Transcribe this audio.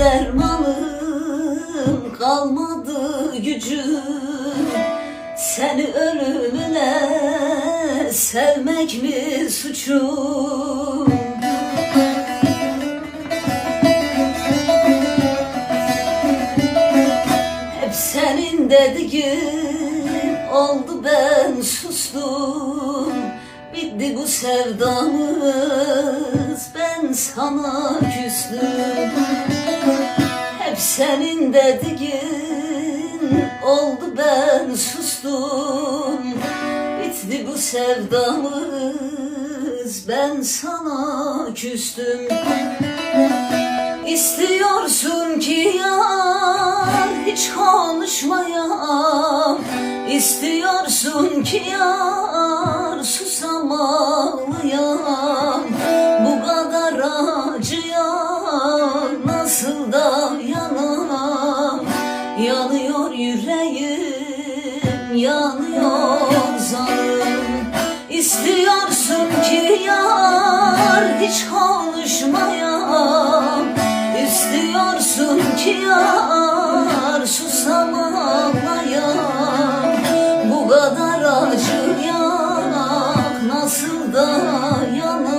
dermanım kalmadı gücüm. Seni ölümüne sevmek mi suçum? Hep senin dediğin oldu ben sustum. Bitti bu sevdamız ben sana küstüm senin dediğin oldu ben sustum. Bitti bu sevdamız ben sana küstüm. İstiyorsun ki yar hiç konuşmayam. İstiyorsun ki yar susamalıyam Bu kadar acıya Yanıyor yüreğim yanıyor zanım İstiyorsun ki yar hiç konuşmayam. İstiyorsun ki yar susamamayam Bu kadar acı yanak nasıl dayanam